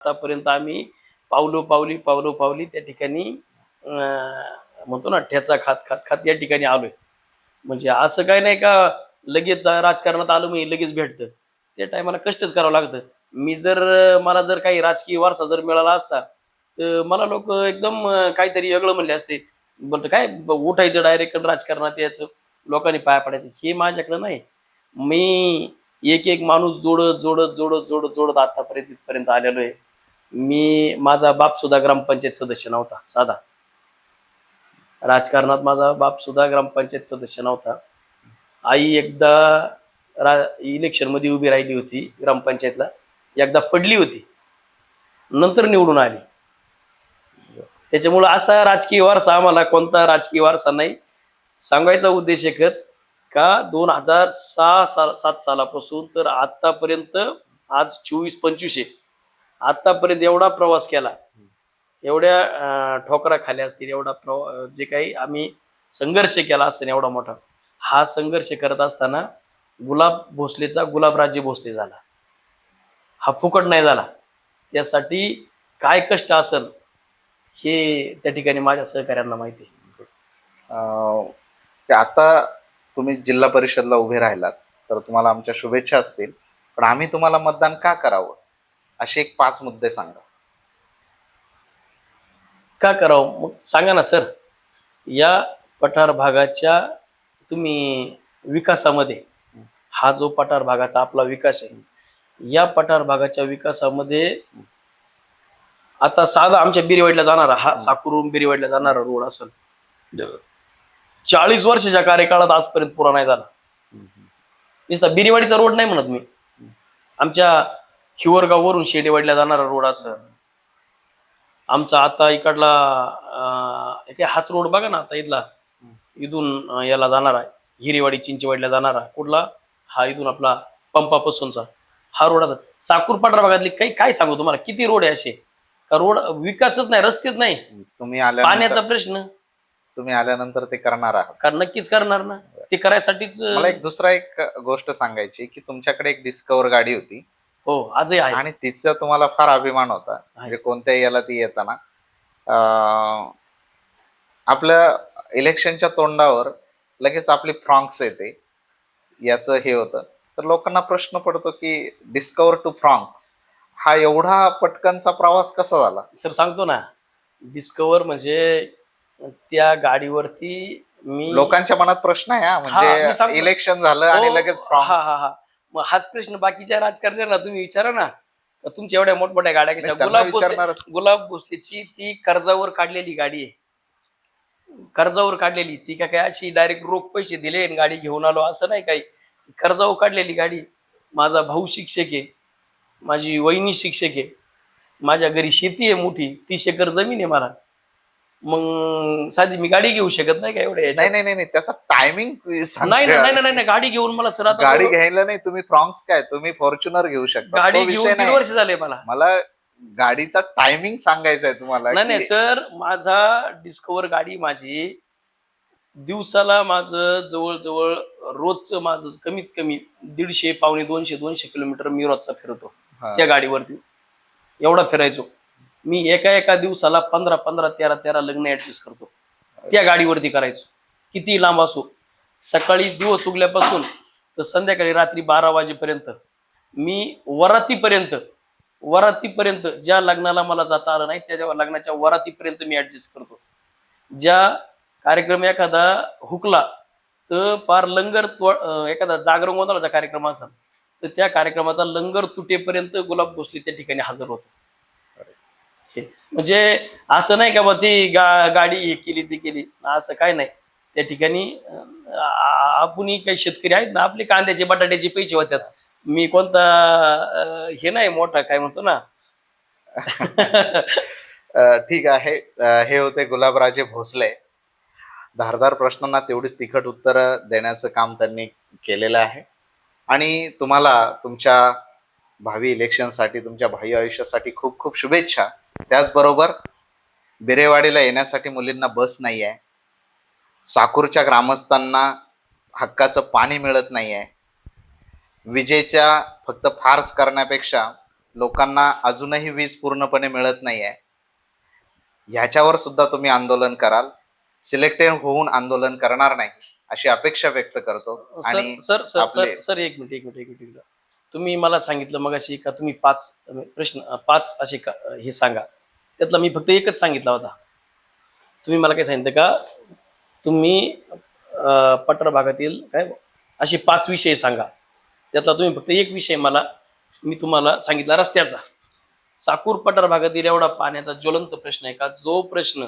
आतापर्यंत आम्ही पावलो पावली पावलो पावली त्या ठिकाणी अं, म्हणतो ना ठ्याचा खात खात खात या ठिकाणी आलोय. म्हणजे असं काय नाही का लगेच राजकारणात आलो मी लगेच भेटतं. त्या टायमाला कष्टच करावं लागतं. मी जर मला जर काही राजकीय वारसा जर मिळाला असता तर मला लोक एकदम काहीतरी वेगळं म्हणले असते. बट काय उठायचं डायरेक्ट राजकारणात यायचं? लोकांनी पाया पडायचं. हे माझ्याकडं नाही. मी एक एक माणूस जोडत जोडत जोडत जोडत जोडत आतापर्यंत इथपर्यंत आलेलो आहे. मी माझा बाप सुद्धा ग्रामपंचायत सदस्य नव्हता साधा. राजकारणात माझा बाप सुद्धा ग्रामपंचायत सदस्य नव्हता. आई एकदा रा इलेक्शनमध्ये उभी राहिली होती ग्रामपंचायतला. एकदा पडली होती. नंतर निवडून आली. त्याच्यामुळं असा राजकीय वारसा आम्हाला कोणता राजकीय वारसा नाही. सांगायचा उद्देश एकच का दोन हजार सहा साल सात सालापासून तर आतापर्यंत आज चोवीस पंचवीस आहे. आतापर्यंत एवढा प्रवास केला एवढ्या ठोकरा खाल्या असतील एवढा प्रवा जे काही आम्ही संघर्ष केला असेल एवढा मोठा हा संघर्ष करत असताना गुलाब भोसलेचा गुलाबराजे भोसले झाला. हा फुकट नाही झाला. त्यासाठी काय कष्ट असेल हे त्या ठिकाणी माझ्या सहकाऱ्यांना माहिती आहे. ते आता तुम्ही जिल्हा परिषदला उभे राहिलात तर तुम्हाला आमच्या शुभेच्छा असतील पण आम्ही तुम्हाला मतदान का करावं? असे एक पाच मुद्दे सांगा. का करावं? मग सांगा ना सर. या पठार भागाच्या तुम्ही विकासामध्ये हा जो पठार भागाचा आपला विकास आहे या पठार भागाच्या विकासामध्ये आता साधा आमच्या बिरीवाडीला जाणारा हा साकूरून बिरीवाडीला जाणारा रोड असेल. चाळीस वर्षाच्या कार्यकाळात आजपर्यंत पुरा नाही झाला. नुसता बिरीवाडीचा रोड नाही म्हणत मी. आमच्या हिवरगाववरून शेडेवाडीला जाणारा रोड असं. आमचा आता इकडला हाच रोड बघा ना आता इथला. इथून याला जाणारा हिरेवाडी चिंचेवाडीला जाणारा. कुठला? हा इथून आपला पंपापासूनचा. हा रोड असा. साकूर पाटरा भागातली काही काय सांगू तुम्हाला? किती रोड आहे असे? का रोड विकासच नाही रस्तेच नाही. तुम्ही आल्यानंतर पाण्याचा प्रश्न. तुम्ही आल्यानंतर ते करणार आहात. कारण नक्कीच करणार ना. ते करायसाठीच मला एक दुसरा एक गोष्ट सांगायची की तुमच्याकडे एक डिस्कवर गाडी होती. हो आजही आहे आणि तिचा तुम्हाला फार अभिमान होता. म्हणजे कोणत्याही याला ती येताना. आपल्या इलेक्शनच्या तोंडावर लगेच आपली फ्रॉंक्स येते. याचं हे होतं. तर लोकांना प्रश्न पडतो की डिस्कवर टू फ्रॉंक्स हा एवढा पटकनचा प्रवास कसा झाला? सर सांगतो ना. डिस्कवर म्हणजे त्या गाडीवरती मी लोकांच्या मनात प्रश्न आहे हा. हा, मी म्हणजे सांगतो. इलेक्शन झालं आणि हो, लगेच हा फ्रॉंक्स हा हा. मग हाच प्रश्न बाकीच्या राजकारण्यांना तुम्ही विचारा ना. तुमच्या एवढ्या मोठमोठ्या गाड्या कशा? गुलाब भोसले. गुलाब भोसलेची ती कर्जावर काढलेली गाडी आहे. कर्जावर काढलेली. ती काय अशी डायरेक्ट रोख पैसे दिले आणि गाडी घेऊन आलो असं नाही काही. कर्जावर काढलेली गाडी. माझा भाऊ शिक्षक आहे. माझी वहिनी शिक्षक आहे. माझ्या घरी शेती आहे मोठी. तीस एकर जमीन आहे मला. मग साधी मी गाडी घेऊ शकत नाही का एवढ्या नाही? नाही नाही नाही त्याचा टायमिंग नाही नाही नाही नाही, नाही गाडी घेऊन मला सर आता गाडी घ्यायला नाही तुम्ही फ्रॉंक्स काय तुम्ही फॉर्च्युनर घेऊ शकता. गाडी तो घेऊन विषय तीन नाही. वर्ष झाले मला. मला गाडीचा टायमिंग सांगायचा आहे तुम्हाला नाही नाही की सर माझा डिस्कवर गाडी माझी दिवसाला माझं जवळजवळ रोजचं माझं कमीत कमी दीडशे पावणे दोनशे दोनशे किलोमीटर मी रोजचा फिरतो हा. त्या गाडीवरती. एवढा फिरायचो. मी एका एका दिवसाला पंधरा पंधरा तेरा तेरा लग्न ऍडजस्ट करतो. त्या गाडीवरती करायचो. किती लांब असो. सकाळी दिवस उगल्यापासून तर संध्याकाळी रात्री बारा वाजेपर्यंत. मी वरातीपर्यंत वरातीपर्यंत ज्या लग्नाला मला जाता आलं नाही त्या लग्नाच्या वरातीपर्यंत मी ऍडजस्ट करतो. ज्या कार्यक्रम एखादा हुकला तर पार लंगर तो एखादा जागरण गोंधळाचा कार्यक्रम असेल तर त्या कार्यक्रमाचा लंगर तुटेपर्यंत गुलाब भोसले त्या ठिकाणी हजर होतो. म्हणजे असं नाही का बा ती गा गाडी हे केली ती केली. असं काय नाही. त्या ठिकाणी आपणही काही शेतकरी आहेत ना आपले कांद्याचे बटाट्याचे पैसे होत्यात. मी कोणता हे नाही मोठा काय म्हणतो ना. ठीक आहे. हे होते गुलाबराजे भोसले. धारदार प्रश्नांना तेवढीच तिखट उत्तर देण्याचं काम त्यांनी केलेलं आहे. आणि तुम्हाला तुमच्या भावी इलेक्शनसाठी तुमच्या भावी आयुष्यासाठी खूप खूप शुभेच्छा. त्याचबरोबर बिरेवाडीला येण्यासाठी मुलींना बस नाही आहे साकूरच्या ग्रामस्थांना हक्काचं पाणी मिळत नाही आहे विजेच्या फक्त फार्स करण्यापेक्षा लोकांना अजूनही वीज पूर्णपणे मिळत नाहीये. ह्याच्यावर सुद्धा तुम्ही आंदोलन कराल. सिलेक्टेड होऊन आंदोलन करणार नाही अशी अपेक्षा व्यक्त करतो. आणि sir sir sir sir sir एक मिनिट एक मिनिट एक मिनिट. तुम्ही मला सांगितलं मग अशी का तुम्ही पाच प्रश्न पाच असे का हे सांगा. त्यातला मी फक्त एकच सांगितला होता. तुम्ही मला काय सांगितलं का तुम्ही पठार भागातील काय असे पाच विषय सांगा. त्यातला तुम्ही फक्त एक विषय मला मी तुम्हाला सांगितला रस्त्याचा. साकूर पठार भागातील एवढा पाण्याचा ज्वलंत प्रश्न आहे का? जो प्रश्न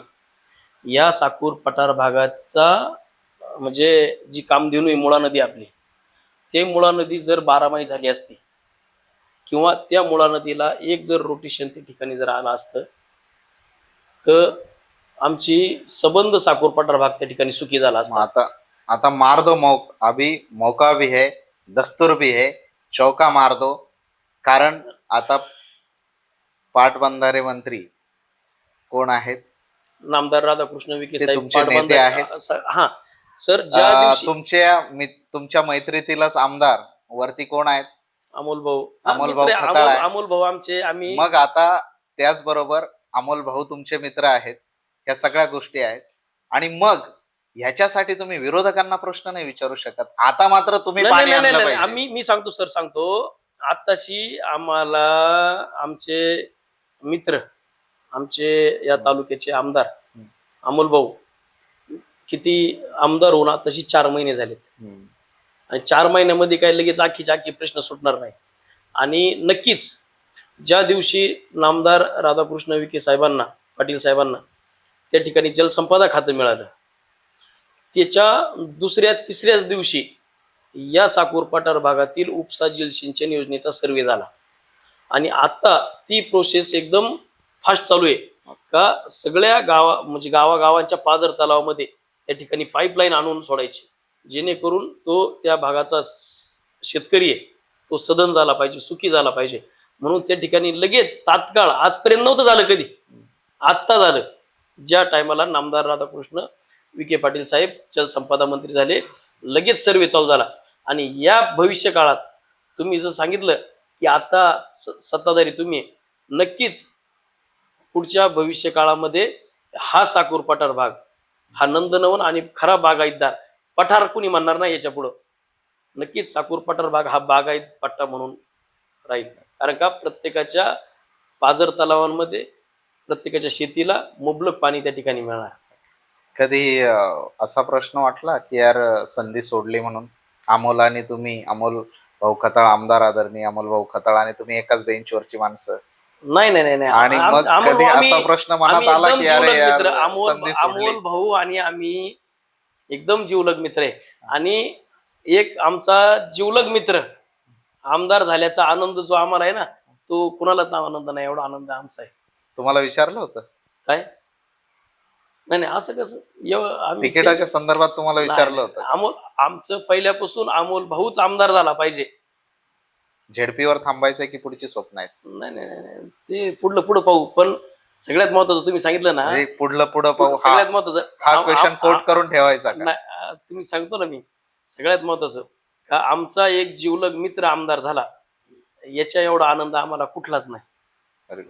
या साकूर पठार भागाचा म्हणजे जी कामधेनू आहे मुळा नदी आपली ते मुळा नदी जर बारामाही झाली असती किंवा त्या मुळा नदीला एक जर रोटेशन त्या ठिकाणी जर आलं असतं तर आमची सबंध साकूर पठार भाग त्या ठिकाणी सुखी झाला असता आता आता मार दो मौक अभी मौका भी है दस्तूर भी है चौका मार दो कारण आता पाटबंधारे मंत्री कोण आहेत नामदार राधाकृष्ण विखे ते साहेब तुमचे नेते पाटबंधारे- आहेत? हा सर ज्या अं, दिवशी तुमच्या तुमच्या मैत्रीतीलच आमदार. वरती कोण आहेत? अमोल भाऊ. अमोल भाऊ खताळ अमोल आहे. अमोल भाऊ आमचे आम्ही मग आता त्याचबरोबर अमोल भाऊ तुमचे मित्र आहेत. ह्या सगळ्या गोष्टी आहेत. आणि मग ह्याच्यासाठी तुम्ही विरोधकांना प्रश्न नाही विचारू शकत. आता मात्र तुम्ही नाही, पाणी नाही, नाही, आणलं नाही, पाहिजे. आम्ही मी सांगतो सर सांगतो. आत्ताशी आम्हाला आमचे मित्र आमचे या तालुक्याचे आमदार हम्म. अमोल भाऊ किती आमदार होऊन तशी चार महिने झालेत. आणि चार महिन्यामध्ये काय लगेच आखी प्रश्न सुटणार नाही. आणि नक्कीच ज्या दिवशी नामदार राधाकृष्ण विखे साहेबांना पाटील साहेबांना त्या ठिकाणी जलसंपदा खातं मिळालं त्याच्या दुसऱ्या तिसऱ्याच दिवशी या साकूर पठार भागातील उपसा जल सिंचन योजनेचा सर्वे झाला. आणि आता ती प्रोसेस एकदम फास्ट चालू आहे. का सगळ्या गावा म्हणजे गावागावांच्या पाझर तलावामध्ये त्या ठिकाणी पाईपलाईन आणून सोडायची. जेणेकरून तो त्या भागाचा शेतकरी आहे तो सदन झाला पाहिजे सुखी झाला पाहिजे. म्हणून त्या ठिकाणी लगेच तात्काळ आजपर्यंत नव्हतं झालं कधी. आत्ता झालं. ज्या टायमाला नामदार राधाकृष्ण विखे पाटील साहेब जलसंपदा मंत्री झाले लगेच सर्वे चालू झाला. आणि या भविष्य काळात तुम्ही जर सांगितलं की आता सत्ताधारी तुम्ही नक्कीच पुढच्या भविष्य काळामध्ये हा साकूर पठार भाग हा नंदनवन आणि खरा बागायतदार पठार कुणी म्हणणार नाही याच्या पुढं. नक्कीच साकूर पठार भाग हा बागायत पट्टा म्हणून राहील. कारण का? प्रत्येकाच्या पाझर तलावांमध्ये प्रत्येकाच्या शेतीला मुबलक पाणी त्या ठिकाणी मिळणार. कधी असा प्रश्न वाटला की यार संधी सोडली म्हणून? अमोल आणि तुम्ही अमोल भाऊ खताळ आमदार आदरणीय अमोल भाऊ खताळ आणि तुम्ही एकाच बेंचवरची माणसं. नाही नाही नाही नाही. आणि मग कधी आम्ही- असा प्रश्न मनात आम्ही आला एकदम की अरे जिवलग यार मित्र. अमोल संधी सोडली. अमोल भाऊ आणि आम्ही एकदम जीवलग मित्र आहे. आणि एक आमचा जीवलग मित्र आमदार झाल्याचा आनंद जो आम्हाला आहे ना तो कुणालाच आनंद नाही एवढा आनंद आमचा आहे. तुम्हाला विचारलं होतं? काय? नाही नाही असं कसं? एव- आम्ही तिकिटाच्या संदर्भात तुम्हाला विचारलं. होतं. अमोल आमचं पहिल्यापासून अमोल भाऊच आमदार झाला पाहिजे. झेडपीवर थांबायचंय की पुढची स्वप्न आहेत? नाही नाही नाही, नाही. ते पुढलं पुढं पाहू. पण सगळ्यात महत्वाचं तुम्ही सांगितलं ना म्हणजे पुढलं पुढं पाहू. हा सगळ्यात महत्वाचं हा आम- क्वेश्चन आम- कोट करून ठेवायचा का? नाही अं, तुम्ही सांगतो ना मी. सगळ्यात महत्वाचं का आमचा एक जीवलग मित्र आमदार झाला. याच्या एवढा आनंद आम्हाला कुठलाच नाही. good.